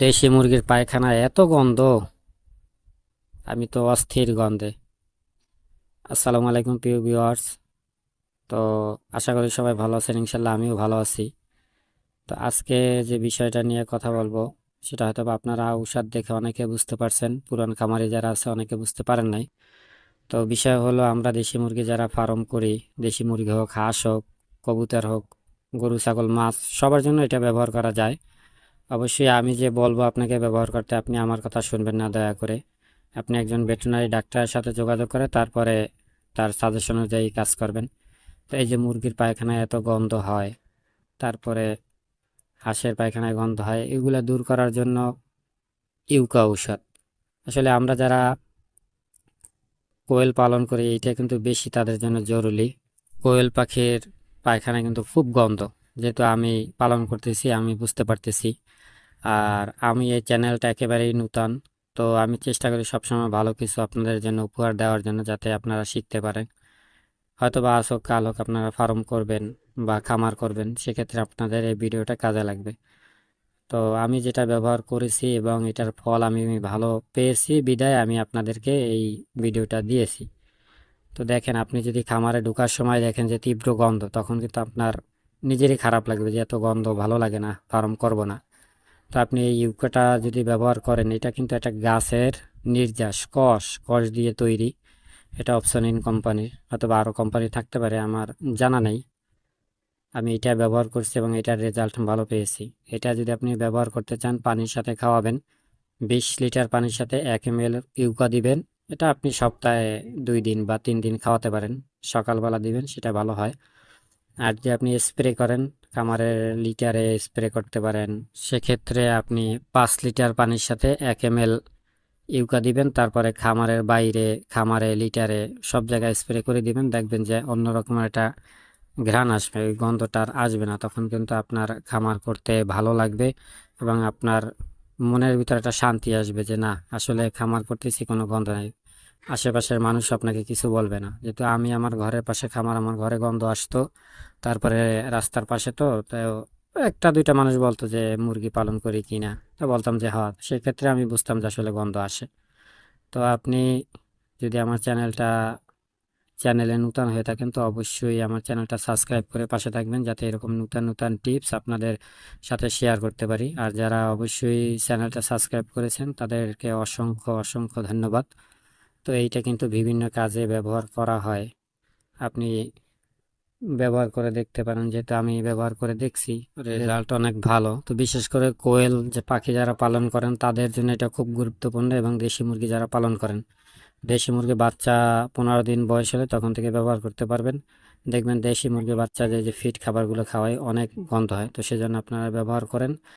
দেশি মুরগির পায়খানা এত গন্ধ। আমি তো অস্থির গন্ধে। আসসালামু আলাইকুম, প্রিয় ভিউয়ার্স তো আশা করি সবাই ভালো আছেন ইনশাল্লাহ আমিও ভালো আছি। তো আজকে যে বিষয়টা নিয়ে কথা বলব, সেটা হয়তো আপনারা ঔষধ দেখে অনেকে বুঝতে পারছেন, পুরান খামারি যারা আছে অনেকে বুঝতে পারেন নাই। তো বিষয় হলো, আমরা দেশি মুরগি যারা ফার্ম করি, দেশি মুরগি হোক, হাঁস হোক, কবুতর হোক, গরু, ছাগল, মাছ, সবার জন্য এটা ব্যবহার করা যায়। অবশ্যই আমি যে বলব আপনাকে ব্যবহার করতে, আপনি আমার কথা শুনবেন না, দয়া করে। আপনি একজন ভেটেরিনারি ডাক্তারের সাথে যোগাযোগ করে তারপরে তার সাজেশন অনুযায়ী কাজ করবেন। তো এই যে মুরগির পায়খানায় এত গন্ধ হয়, তারপরে হাঁসের পায়খানায় গন্ধ হয়, এগুলো দূর করার জন্য ইউকা ঔষধ। আসলে আমরা যারা কোয়েল পালন করি, এইটা কিন্তু বেশি তাদের জন্য জরুরি। কোয়েল পাখির পায়খানা কিন্তু খুব গন্ধ। যেহেতু আমি পালন করতেছি, আমি বুঝতে পারতেছি। আর আমি এই চ্যানেলটা একেবারেই নূতন, তো আমি চেষ্টা করি সবসময় ভালো কিছু আপনাদের জন্য উপহার দেওয়ার জন্য যাতে আপনারা শিখতে পারেন। হয়তো বা আজ হোক, কাল হোক আপনারা ফার্ম করবেন বা খামার করবেন, সেক্ষেত্রে আপনাদের এই ভিডিওটা কাজে লাগবে। তো আমি যেটা ব্যবহার করেছি এবং এটার ফল আমি ভালো পেয়েছি, বিদায় আমি আপনাদেরকে এই ভিডিওটা দিয়েছি। তো দেখেন, আপনি যদি খামারে ঢোকার সময় দেখেন যে তীব্র গন্ধ, তখন কিন্তু আপনার নিজেরই খারাপ লাগবে যে এত গন্ধ, ভালো লাগে না ফার্ম করব না। তো আপনি এই ইউকাটা যদি ব্যবহার করেন, এটা কিন্তু একটা গাছের নির্যাস, কষ কষ দিয়ে তৈরি। এটা অপশন ইন কোম্পানির, অথবা আরও কোম্পানি থাকতে পারে, আমার জানা নেই। আমি এটা ব্যবহার করছি এবং এটার রেজাল্ট ভালো পেয়েছি। এটা যদি আপনি ব্যবহার করতে চান, পানির সাথে খাওয়াবেন। বিশ লিটার পানির সাথে এক এম এল ইউকা দিবেন। এটা আপনি সপ্তাহে দুই দিন বা তিন দিন খাওয়াতে পারেন। সকালবেলা দিবেন, সেটা ভালো হয়। আর যদি আপনি স্প্রে করেন, খামারের লিটারে স্প্রে করতে পারেন, সেক্ষেত্রে আপনি পাঁচ লিটার পানির সাথে এক এম এল ইউকা দিবেন, তারপরে খামারের বাইরে, খামারে লিটারে সব জায়গায় স্প্রে করে দিবেন, দেখবেন যে অন্যরকম একটা ঘ্রাণ আসবে, ওই গন্ধটা আর আসবে না, তখন কিন্তু আপনার খামার করতে ভালো লাগবে এবং আপনার মনের ভিতরে একটা শান্তি আসবে যে না, আসলে খামার করতেছি, কোনো গন্ধ নাই। আশেপাশের মানুষ আপনাকে কিছু বলবে না। যেহেতু আমি আমার ঘরের পাশে খামার, আমার ঘরে গন্ধ আসতো, তারপরে রাস্তার পাশে তো তো একটা, দুইটা মানুষ বলতো যে মুরগি পালন করি কি না। তো বলতাম যে হ্যাঁ সেক্ষেত্রে আমি বুঝতাম যে আসলে গন্ধ আসে। তো আপনি যদি আমার চ্যানেলটা, চ্যানেলে নূতন হয়ে থাকেন, তো অবশ্যই আমার চ্যানেলটা সাবস্ক্রাইব করে পাশে থাকবেন, যাতে এরকম নূতন নূতন টিপস আপনাদের সাথে শেয়ার করতে পারি। আর যারা অবশ্যই চ্যানেলটা সাবস্ক্রাইব করেছেন, তাদেরকে অসংখ্য অসংখ্য ধন্যবাদ। তো এইটা কিন্তু বিভিন্ন কাজে ব্যবহার করা হয়। আপনি ব্যবহার করে দেখতে পারেন যেহেতু আমি ব্যবহার করে দেখছি রেজাল্ট অনেক ভালো। তো বিশেষ করে কোয়েল যে পাখি যারা পালন করেন, তাদের জন্য এটা খুব গুরুত্বপূর্ণ এবং দেশি মুরগি যারা পালন করেন। দেশি মুরগি বাচ্চা পনেরো দিন বয়স হলে তখন থেকে ব্যবহার করতে পারবেন। দেখবেন দেশি মুরগি বাচ্চা যে ফিট খাবারগুলো খাওয়ায়, অনেক গন্ধ হয়। তো সেজন্য আপনারা ব্যবহার করেন।